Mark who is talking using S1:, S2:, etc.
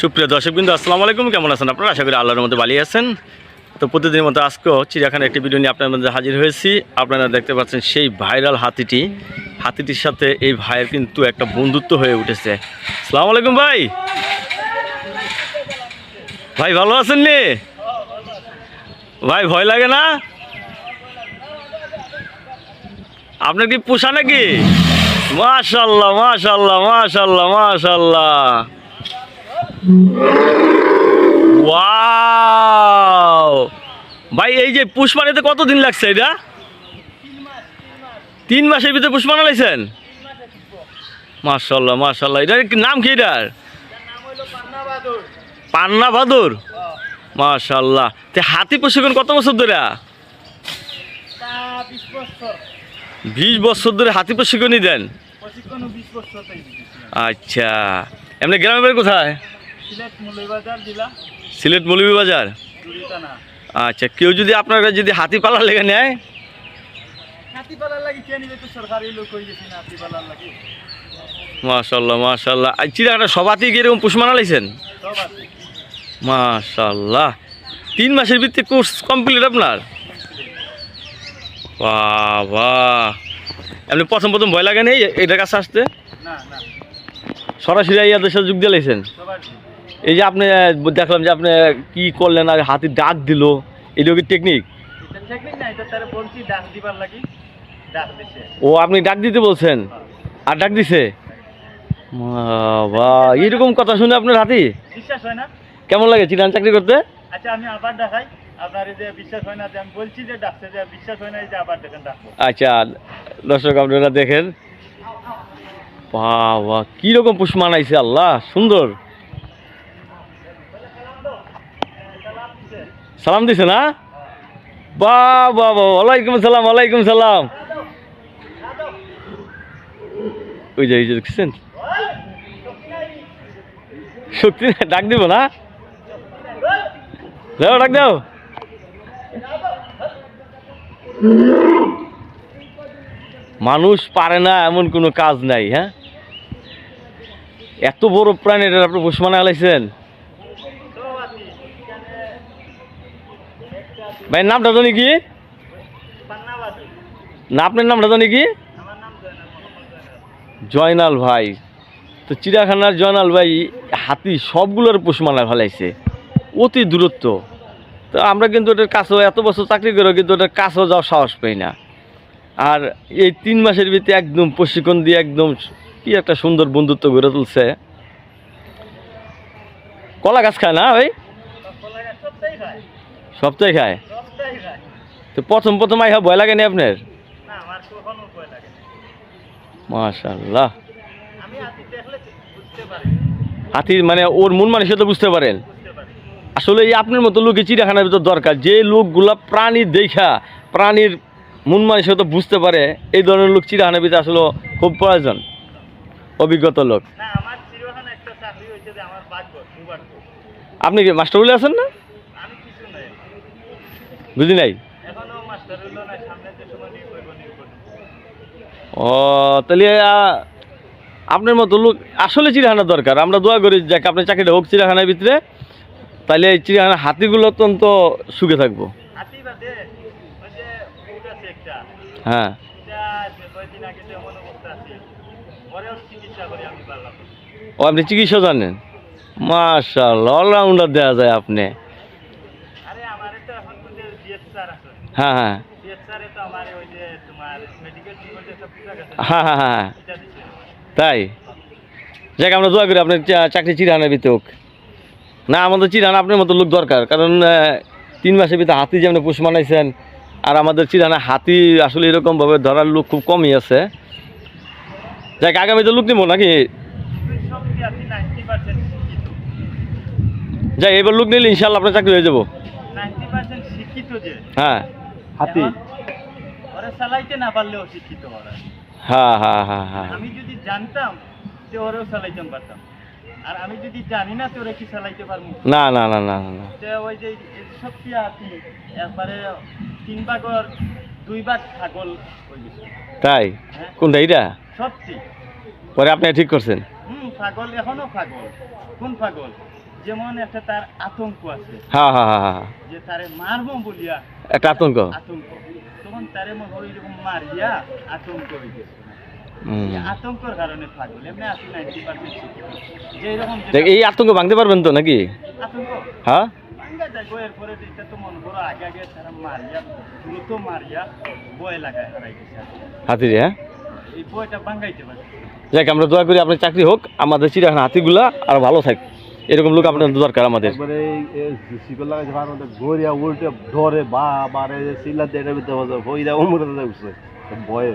S1: সুপ্রিয় দর্শকবৃন্দ আসসালামু আলাইকুম। কেমন আছেন আপনারা? আশা করি আল্লাহর মধ্যে বালিয়ে আছেন। তো প্রতিদিনের মতো আজকেও চিড়িয়াখানা একটি ভিডিও নিয়ে আপনার মধ্যে হাজির হয়েছি। আপনারা দেখতে পাচ্ছেন সেই ভাইরাল হাতিটি। হাতিটির সাথে এই ভাইয়ের কিন্তু একটা বন্ধুত্ব হয়ে উঠেছে। আসসালামু আলাইকুম ভাই। ভাই, ভালো আছেন নি? ভাই, ভয় লাগে না? আপনার কি পোষা নাকি? মাশাল্লাহ মাশাল্লাহ মাশাল্লাহ মাশাল্লাহ। ওয়াও ভাই এই যে পুষ্পানিতে কতদিন লাগছে এটা? তিন মাসের ভিতরে পুষ্পা লাইছেন মাশাল্লাহ মাশাল্লাহ এটার কি নাম কি এটার? পান্না বাদুর। মাশাল্লাহ তে হাতি প্রশিক্ষণ কত বছর ধরে? বিশ বছর ধরে হাতি প্রশিক্ষণই দেন? আচ্ছা। এমনি গ্রামের বাড়ি কোথায়? সিলেট মৌলভীবাজার আচ্ছা কেউ যদি আপনার কাছে যদি হাতি পালার লেগে নেয় মাশাল্লাহ মাশাল্লাহ। আর চিড়াখানা সবাতেই কি এরকম পুষমানা লাইছেন মাশাল্লাহ। তিন মাসের ভিত্তি কোর্স কমপ্লিট আপনার? বাবা। এমনি প্রথম প্রথম ভয় লাগে নেই এটার কাছে আসতে? সরাসরি ইয়াদের সাথে যুগ দিয়ে এই যে আপনি দেখলাম যে আপনি কি করলেন আর হাতি ডাক দিল এটা কি টেকনিক ও আপনি ডাক দিতে বলছেন? আর ডাক দিছে? বাবা এরকম কথা শুনে আপনার হাতি?
S2: বিশ্বাস হয় না?
S1: কেমন লাগে চিরান চাকরি করতে?
S2: আচ্ছা আমি আবার দেখাই। আপনার এই যে বিশ্বাস হয় না যে আমি বলছি যে ডাকছে যে বিশ্বাস হয় না এই যে আবার দেখেন ডাকবো।
S1: আচ্ছা দর্শক আপনারা দেখেন। বাবা কীরকম পুষ মানাইছে আল্লাহ সুন্দর। সালাম দিছে না? বা বাবা ওয়ালাইকুম সালাম ওয়ালাইকুম সালাম। ওই যে ওই যে, দেখছেন? শক্তি ডাক দিব না? দাও ডাক দাও। মানুষ পারে না এমন কোনো কাজ নাই হ্যাঁ? এত বড় প্রাণী এটা আপনি পোষ মানে ভাই, নামটা জানি কি? না, আপনার নামটা জানি কি?
S2: জয়নাল
S1: ভাই। তো চিড়িয়াখানার জয়নাল ভাই, হাতি সবগুলোর পোষ মানায় ফেলাইছে। অতি দূরত্ব। তো আমরা কিন্তু ওটার কাছেও এত বছর চাকরি করে কিন্তু ওটার কাছেও যাওয়ার সাহস পাই না। আর এই তিন মাসের ভিতরে একদম প্রশিক্ষণ দিয়ে একদম কি একটা সুন্দর বন্ধুত্ব গড়ে তুলছে। কলা গাছ খায় না ভাই? সপ্তাহে খায়। তো প্রথম প্রথম আইহা ভয় লাগেনি আপনার। মাশাল্লাহ হাতির মানে ওর মন মানুষের তো বুঝতে পারেন আসলে এই আপনার মতো লোকে চিড়িয়াখানার ভিতর দরকার। যে লোকগুলা প্রাণী দেখা প্রাণীর মন তো বুঝতে পারে এই ধরনের লোক চিড়িয়াখানার ভিতরে আসলে খুব প্রয়োজন। অভিজ্ঞতা লোক। আপনি কি মাস্টার বলে আছেন না? বুঝি নাই? ও, তাহলে আপনার মতো লোক আসলে চিড়িয়াখানার দরকার। আমরা দোয়া করি যাক আপনার চাকরিটা হোক চিড়িয়াখানার ভিতরে। তাহলে এই চিড়িয়াখানা হাতিগুলো অত্যন্ত সুখে থাকব।
S2: যে
S1: হ্যাঁ।
S2: যে যে
S1: ও, আপনি চিকিৎসা জানেন? মাশাল্লাহ অলরাউন্ডার দেওয়া যায় আপনি।
S2: পোশাক আছে
S1: হ্যাঁ হ্যাঁ হ্যাঁ
S2: এটা
S1: তাই? যাক, আমরা দোয়া করি আপনার চাকরি চিরানের ভিতরে না, আমাদের চিরানা আপনার মতো লোক দরকার, কারণ তিন মাসের ভিতরে হাতি যেমন পুষ মানাইছেন, আর আমাদের চিরানা হাতি আসলে এরকমভাবে ধরার লোক খুব কমই আছে। যাক, আগামীতে লোক নিব নাকি? যাই এবার লোক নিলে ইনশাল্লাহ আপনার চাকরি হয়ে যাব
S2: নাইনটি পার্সেন্ট শিক্ষিত যে
S1: হ্যাঁ। হাতি।
S2: ওরা চালাইতে না পারলেও শিক্ষিত ওরা।
S1: হ্যাঁ হ্যাঁ হ্যাঁ হ্যাঁ
S2: আমি যদি জানতাম যে ওরাও চালাইতে পারতাম। আর আমি যদি জানি না তো ওরা কি চালাইতে পারব।
S1: না না না না না, না।
S2: ওই যে সব হাতি একবারে তিন ভাগর দুই ভাগ ছাগল
S1: তাই?
S2: হ্যাঁ।
S1: কোনটা
S2: সত্যি।
S1: পরে আপনি ঠিক করছেন।
S2: হুম ছাগল এখনও ছাগল। কোন ছাগল? যেমন একটা তার আতঙ্ক আছে।
S1: হ্যাঁ হ্যাঁ হ্যাঁ হ্যাঁ
S2: যে তারে মারবো বলিয়া
S1: একটা আতঙ্ক?
S2: আতঙ্ক। তখন তারে মনে হয় এরকম মারিয়া আতঙ্ক হয়ে গেছে। এই আতঙ্কর কারণে পাগল। এমনি আসি নাইনটি পার্সেন্ট যে এরকম
S1: এই আতঙ্ক ভাঙতে পারবেন তো নাকি?
S2: আতঙ্ক?
S1: হ্যাঁ?
S2: ভাঙ্গা যায়। এটা তো মনে করো আগে আগে তারা মারিয়া দ্রুত মারিয়া বয় লাগায় হারাই গেছে।
S1: হাতিরে হ্যাঁ?
S2: এই পারে।
S1: যাক আমরা দোয়া করি আপনার চাকরি হোক আমাদের চিড়িয়াখানা হাতিগুলা আর ভালো থাক। এরকম লোক আপনার দরকার আমাদের।
S3: ভয়ে।